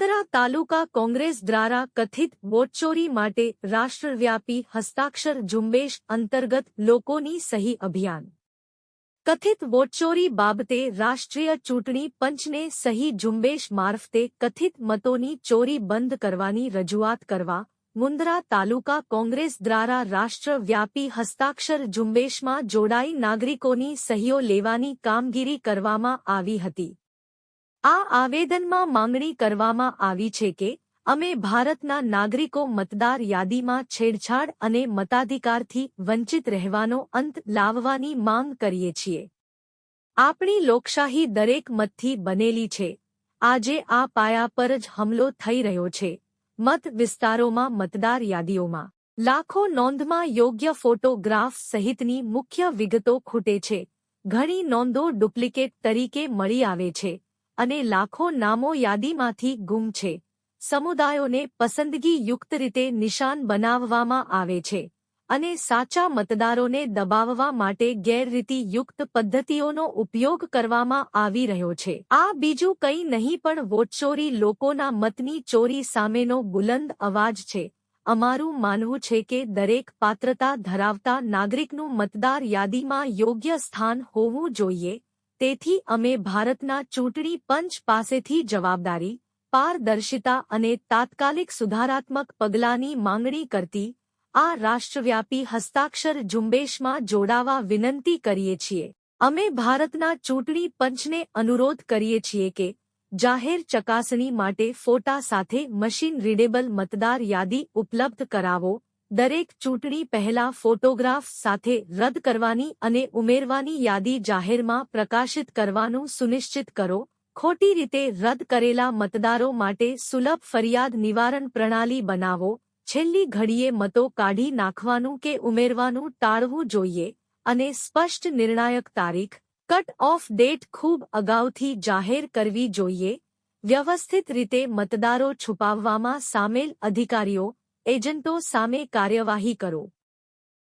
મુંદરા તાલુકા કોંગ્રેસ દ્વારા કથિત વોટચોરી માટે રાષ્ટ્રવ્યાપી હસ્તાક્ષર ઝુંબેશ અંતર્ગત લોકોની સહી અભિયાન. કથિત વોટચોરી બાબતે રાષ્ટ્રીય ચૂંટણી પંચને સહી ઝુંબેશ મારફતે કથિત મતોની ચોરી બંધ કરવાની રજૂઆત કરવા મુંદરા તાલુકા કોંગ્રેસ દ્વારા રાષ્ટ્રવ્યાપી હસ્તાક્ષર ઝુંબેશમાં જોડાઈ નાગરિકોની સહીઓ લેવાની કામગીરી કરવામાં આવી હતી. આ આવેદનમાં માંગણી કરવામાં આવી છે કે અમે ભારતના નાગરિકો મતદાર યાદીમાં છેડછાડ અને મતાધિકારથી વંચિત રહેવાનો અંત લાવવાની માંગ કરીએ છીએ. આપણી લોકશાહી દરેક મતથી બનેલી છે. આજે આ પાયા પર જ હમલો થઈ રહ્યો છે. મત વિસ્તારોમાં મતદાર યાદીઓમાં. લાખો નોંધમાં યોગ્ય ફોટોગ્રાફ સહિતની મુખ્ય વિગતો ખૂટે છે. ઘણી નોંધો ડુપ્લિકેટ તરીકે મળી આવે છે. અને લાખો નામો યાદીમાંથી ગુમ છે. સમુદાયોને પસંદગી યુક્ત રીતે નિશાન બનાવવામાં આવે છે અને સાચા મતદારોને દબાવવા માટે ગેરરીતિ યુક્ત પદ્ધતિઓનો ઉપયોગ કરવામાં આવી રહ્યો છે. આ બીજું કંઈ નહીં પણ વોટચોરી લોકોના મતની ચોરી સામેનો બુલંદ અવાજ છે. અમારું માનવું છે કે દરેક પાત્રતા ધરાવતા નાગરિકનું મતદાર યાદીમાં યોગ્ય સ્થાન હોવું જોઈએ. તેથી અમે ભારતના ચૂંટણી પંચ પાસેથી જવાબદારી, પારદર્શિતા અને તાત્કાલિક સુધારાત્મક પગલાંની માંગણી કરતી આ રાષ્ટ્રવ્યાપી હસ્તાક્ષર ઝુંબેશમાં જોડાવા વિનંતી કરીએ છીએ. અમે ભારતના ચૂંટણી પંચને અનુરોધ કરીએ છીએ કે જાહેર ચકાસણી માટે ફોટા સાથે મશીન રીડેબલ મતદાર યાદી ઉપલબ્ધ કરાવો દરેક ચૂંટણી પહેલા ફોટોગ્રાફ સાથે રદ કરવાની અને ઉમેરવાની યાદી જાહેરમાં પ્રકાશિત કરવાનું સુનિશ્ચિત કરો. ખોટી રીતે રદ કરેલા મતદારો માટે સુલભ ફરિયાદ નિવારણ પ્રણાલી બનાવો. છેલ્લી ઘડીએ મતો કાઢી નાખવાનું કે ઉમેરવાનું ટાળવું જોઈએ. અને સ્પષ્ટ નિર્ણાયક તારીખ કટ ઓફ ડેટ ખૂબ અગાઉથી જાહેર કરવી જોઈએ. વ્યવસ્થિત રીતે મતદારો છુપાવવામાં સામેલ અધિકારીઓ એજન્ટો સામે કાર્યવાહી કરો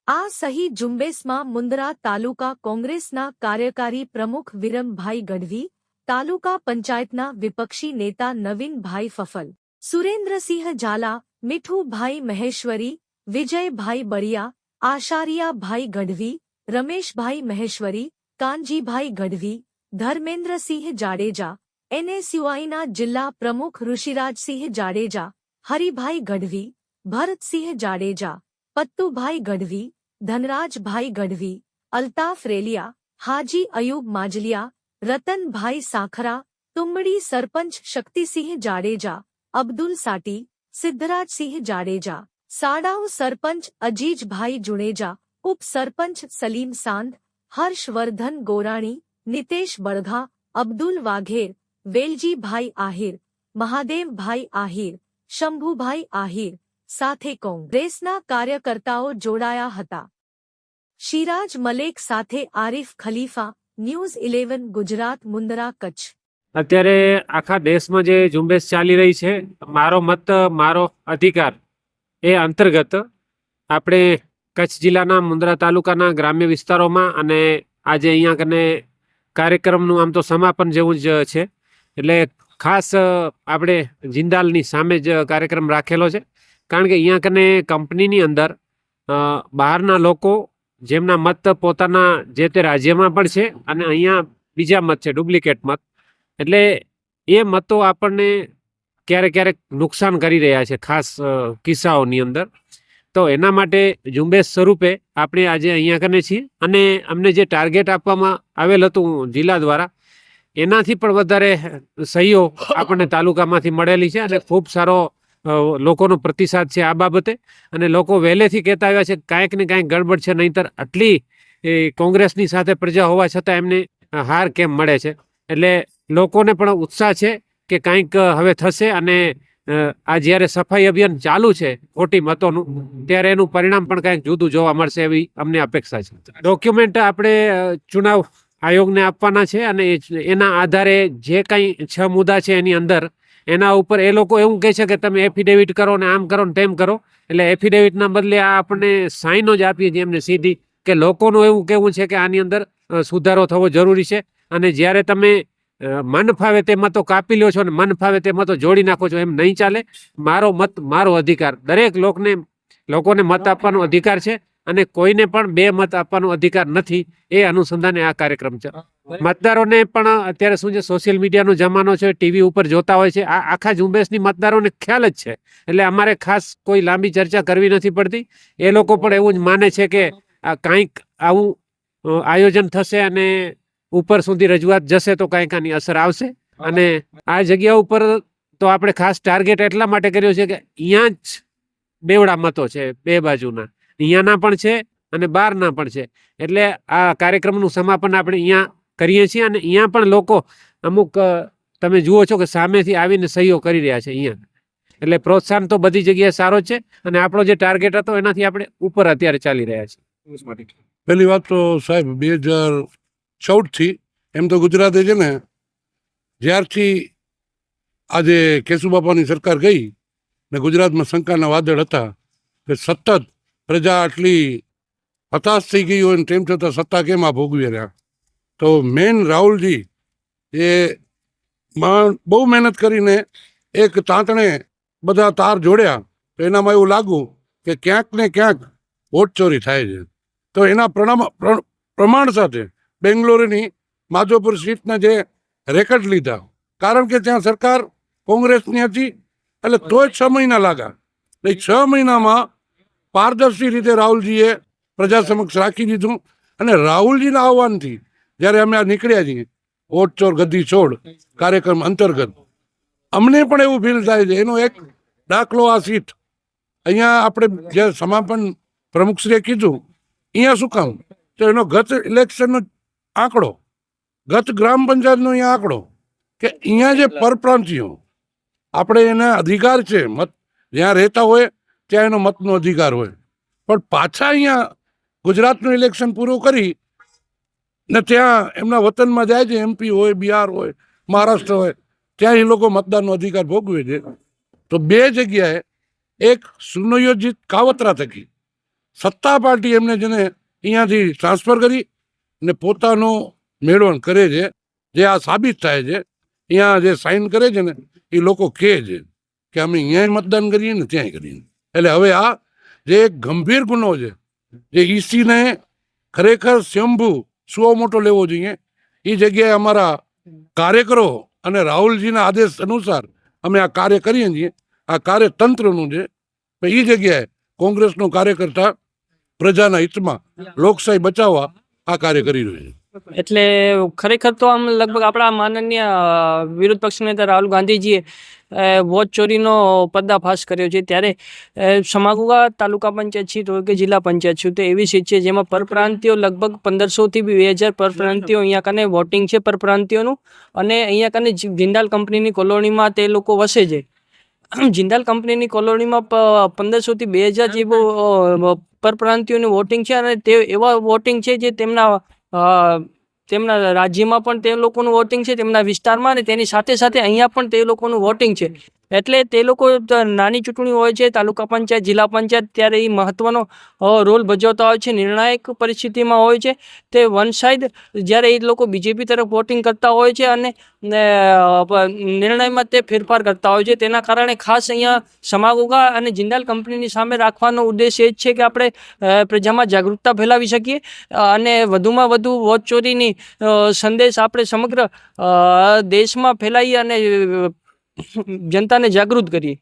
આ સહી ઝુંબેશમાં મુંદરા તાલુકા કોંગ્રેસના કાર્યકારી પ્રમુખ વિરમભાઈ ગઢવી તાલુકા પંચાયતના વિપક્ષી નેતા નવીનભાઈ ફફલ સુરેન્દ્રસિંહ ઝાલા મીઠુભાઈ મહેશ્વરી વિજયભાઈ બરિયા આશારિયાભાઈ ગઢવી રમેશભાઈ મહેશ્વરી કાનજીભાઈ ગઢવી ધર્મેન્દ્રસિંહ જાડેજા એનએસયુઆઈના જિલ્લા પ્રમુખ ઋષિરાજસિંહ જાડેજા હરિભાઈ ગઢવી ભરતસિંહ જાડેજા પત્તુભાઈ ગઢવી ધનરાજભાઈ ગઢવી અલ્તાફ રેલિયા હાજી અયુબ માજલિયા રતનભાઈ સાખરા તુંબડી સરપંચ શક્તિસિંહ જાડેજા અબ્દુલ સાટી સિદ્ધરાજસિંહ જાડેજા સાડાઉ સરપંચ અજીજભાઈ જુણેજા ઉપસરપંચ સલીમ સાંદ હર્ષવર્ધન ગોરાણી નિતેશ બળઘા અબ્દુલ વાઘેર વેલજીભાઈ આહિર મહાદેવભાઈ આહિર શંભુભાઈ આહિર સાથે કોંગ્રેસના કાર્યકર્તાઓ જોડાયા હતા. શિરાજ મલેક સાથે આરિફ ખલીફા, ન્યૂઝ ઇલેવન, ગુજરાત, મુંદરા, કચ્છ. અત્યારે આખા દેશમાં જે ઝુંબેશ ચાલી રહી છે, મારો મત, મારો અધિકાર, એ અંતર્ગત આપણે કચ્છ જિલ્લાના મુંદરા તાલુકાના ગ્રામ્ય વિસ્તારોમાં અને આજે અહીંયા કને કાર્યક્રમનું આમ તો સમાપન જેવું જ છે. એટલે ખાસ આપણે જિંદાલની સામે જ કાર્યક્રમ રાખેલો છે. કારણ કે અહીંયા કને કંપનીની અંદર બહારના લોકો જેમના મત પોતાના જે તે રાજ્યમાં પણ છે અને અહીંયા બીજા મત છે, ડુપ્લિકેટ મત. એટલે એ મતો આપણને ક્યારેક ક્યારેક નુકસાન કરી રહ્યા છે ખાસ કિસ્સાઓની અંદર. તો એના માટે ઝુંબેશ સ્વરૂપે આપણે આજે અહીંયા કને છીએ અને અમને જે ટાર્ગેટ આપવામાં આવેલ હતું જિલ્લા દ્વારા, એનાથી પણ વધારે સહીઓ આપણને તાલુકામાંથી મળેલી છે અને ખૂબ સારો લોકોનો પ્રતિસાદ છે આ બાબતે. અને લોકો વહેલેથી કહેતા આવ્યા છે કાંઈક ને કાંઈક ગડબડ છે, નહીંતર આટલી એ કોંગ્રેસની સાથે પ્રજા હોવા છતાં એમને હાર કેમ મળે છે? એટલે લોકોને પણ ઉત્સાહ છે કે કાંઈક હવે થશે અને આ જ્યારે સફાઈ અભિયાન ચાલુ છે ખોટી મતોનું, ત્યારે એનું પરિણામ પણ કાંઈક જુદું જોવા મળશે એવી અમને અપેક્ષા છે. ડોક્યુમેન્ટ આપણે ચુનાવ આયોગને આપવાના છે અને એના આધારે જે કાંઈ છ મુદ્દા છે એની અંદર એના ઉપર એ લોકો એવું કહે છે કે તમે એફિડેવિટ કરો ને આમ કરો ને તેમ કરો. એટલે એફિડેવિટના બદલે આ આપણને સાઈનો જ આપીએ છીએ એમને સીધી કે લોકોનું એવું કહેવું છે કે આની અંદર સુધારો થવો જરૂરી છે. અને જ્યારે તમે મન ફાવે તે મતો કાપી લ્યો છો અને મન ફાવે તે મતો જોડી નાખો છો એમ નહીં ચાલે. મારો મત, મારો અધિકાર. દરેક લોકને, લોકોને મત આપવાનો અધિકાર છે. અને કોઈને પણ બે મત આપવાનો અધિકાર નથી એ અનુસંધાને આ કાર્યક્રમ છે. મતદારોને પણ અત્યારે શું છે સોશિયલ મીડિયાનો જમાનો છે ટીવી ઉપર જોતા હોય છે આ આખા ઝુંબેશની મતદારોને ખ્યાલ જ છે. એટલે અમારે ખાસ કોઈ લાંબી ચર્ચા કરવી નથી પડતી. એ લોકો પણ એવું જ માને છે કે આ કાંઈક આવું આયોજન થશે અને ઉપર સુધી રજૂઆત જશે તો કાંઈક આની અસર આવશે. અને આ જગ્યા ઉપર તો આપણે ખાસ ટાર્ગેટ એટલા માટે કર્યો છે કે અહીંયા જ બેવડા મતો છે બે બાજુના. અહીંયાના પણ છે અને બહારના પણ છે. એટલે આ કાર્યક્રમનું સમાપન આપણે અહીંયા કરીએ છીએ અને અહીંયા પણ લોકો અમુક તમે જુઓ છો કે સામેથી આવીને સહયોગ કરી રહ્યા છે અહીંયા. એટલે પ્રોત્સાહન તો બધી જગ્યાએ સારો છે અને આપણો જે ટાર્ગેટ હતો એનાથી આપણે ઉપર અત્યારે ચાલી રહ્યા છીએ. પહેલી વાત તો સાહેબ, બે હજાર ચૌદથી એમ તો ગુજરાતે છે ને, જ્યારથી આજે કેશુબાપાની સરકાર ગઈ ને ગુજરાતમાં શંકાના વાદળ હતા કે સતત પ્રજા આટલી હતાશ થઈ ગઈ હોય ને તેમ છતાં સત્તા કેમ આ ભોગવી રહ્યા? તો મેન રાહુલજી એ બહુ મહેનત કરીને એક તાંતણે બધા તાર જોડ્યા. તો એનામાં એવું લાગ્યું કે ક્યાંક ને ક્યાંક વોટ ચોરી થાય છે. તો એના પ્રણામ પ્રમાણ સાથે બેંગ્લોરની માધોપુર સીટના જે રેકર્ડ લીધા. કારણ કે ત્યાં સરકાર કોંગ્રેસની હતી. એટલે તોય છ મહિના લાગ્યા. એટલે છ મહિનામાં પારદર્શી રીતે રાહુલજીએ પ્રજા સમક્ષ રાખી દીધું અને રાહુલજીના આહવાનથી જ્યારે અમે આ નીકળ્યા છીએ વોટ ચોર ગદ્દી છોડ કાર્યક્રમ અંતર્ગત, અમને પણ એવું ફીલ થાય છે. એનો એક દાખલો આ સીટ. અહીંયા આપણે જે સમાપન પ્રમુખશ્રીએ કીધું, અહીંયા શું કામ? તો એનો ગત ઇલેક્શનનો આંકડો, ગત ગ્રામ પંચાયતનો અહીંયા આંકડો કે અહીંયા જે પરપ્રાંતિયો આપણે એના અધિકાર છે, મત જ્યાં રહેતા હોય ત્યાં એનો મતનો અધિકાર હોય. પણ પાછા અહીંયા ગુજરાતનું ઇલેક્શન પૂરું કરી ને ત્યાં એમના વતનમાં જાય છે એમપી હોય બિહાર હોય મહારાષ્ટ્ર હોય ત્યાં એ લોકો મતદાનનો અધિકાર ભોગવે છે. તો બે જગ્યાએ એક સુનિયોજિત કાવતરા થકી સત્તા પાર્ટી એમને જેને અહીંયાથી ટ્રાન્સફર કરી ને પોતાનો મેળવણ કરે છે. જે આ સાબિત થાય છે, અહીંયા જે સાઇન કરે છે ને એ લોકો કહે છે કે અમે અહીંયા મતદાન કરીએ ને ત્યાંય કરીએ. એટલે હવે આ જે એક ગંભીર ગુનો છે, જે ઈસીને ખરેખર સ્વયંભૂ સુઓ મોટો લેવો જોઈએ. એ જગ્યાએ અમારા કાર્યકરો અને રાહુલજીના આદેશ અનુસાર અમે આ કાર્ય કરીએ છીએ. આ કાર્ય તંત્રનું છે એ જગ્યાએ કોંગ્રેસનો કાર્યકર્તા પ્રજાના હિતમાં લોકશાહી બચાવવા આ કાર્ય કરી રહ્યું છે. એટલે ખરેખર તો આમ લગભગ આપણા માનનીય વિરોધ પક્ષ નેતા રાહુલ ગાંધીજીએ વોટ ચોરીનો પર્દાફાશ કર્યો છે. ત્યારે સમાગુગા તાલુકા પંચાયત છે હોય કે જિલ્લા પંચાયત સીટ તો એવી સીટ છે જેમાં પરપ્રાંતિયો લગભગ પંદરસોથી બે હજાર પરપ્રાંતિયો અહીંયા કને વોટિંગ છે પરપ્રાંતિયોનું અને અહીંયા કને જિંદાલ કંપનીની કોલોનીમાં તે લોકો વસે છે. જિંદાલ કંપનીની કોલોનીમાં પંદરસોથી બે હજાર જેવું અ, પરપ્રાંતિયોનું વોટિંગ છે અને તે એવા વોટિંગ છે જે તેમના તેમના રાજ્યમાં પણ તે લોકોનું વોટિંગ છે, તેમના વિસ્તારમાં અને તેની સાથે સાથે અહીંયા પણ તે લોકોનું વોટિંગ છે. એટલે તે લોકો નાની ચૂંટણી હોય છે, તાલુકા પંચાયત, જિલ્લા પંચાયત, ત્યારે એ મહત્ત્વનો રોલ ભજવતા હોય છે, નિર્ણાયક પરિસ્થિતિમાં હોય છે. તે વન સાઈડ જ્યારે એ લોકો બીજેપી તરફ વોટિંગ કરતા હોય છે અને નિર્ણયમાં તે ફેરફાર કરતા હોય છે. તેના કારણે ખાસ અહીંયા સમાગોગા અને જિંદાલ કંપનીની સામે રાખવાનો ઉદ્દેશ એ જ છે કે આપણે પ્રજામાં જાગૃતતા ફેલાવી શકીએ. અને વધુમાં વધુ વોટ ચોરીની સંદેશ આપણે સમગ્ર દેશમાં ફેલાઈએ અને જનતાને જાગૃત કરીએ.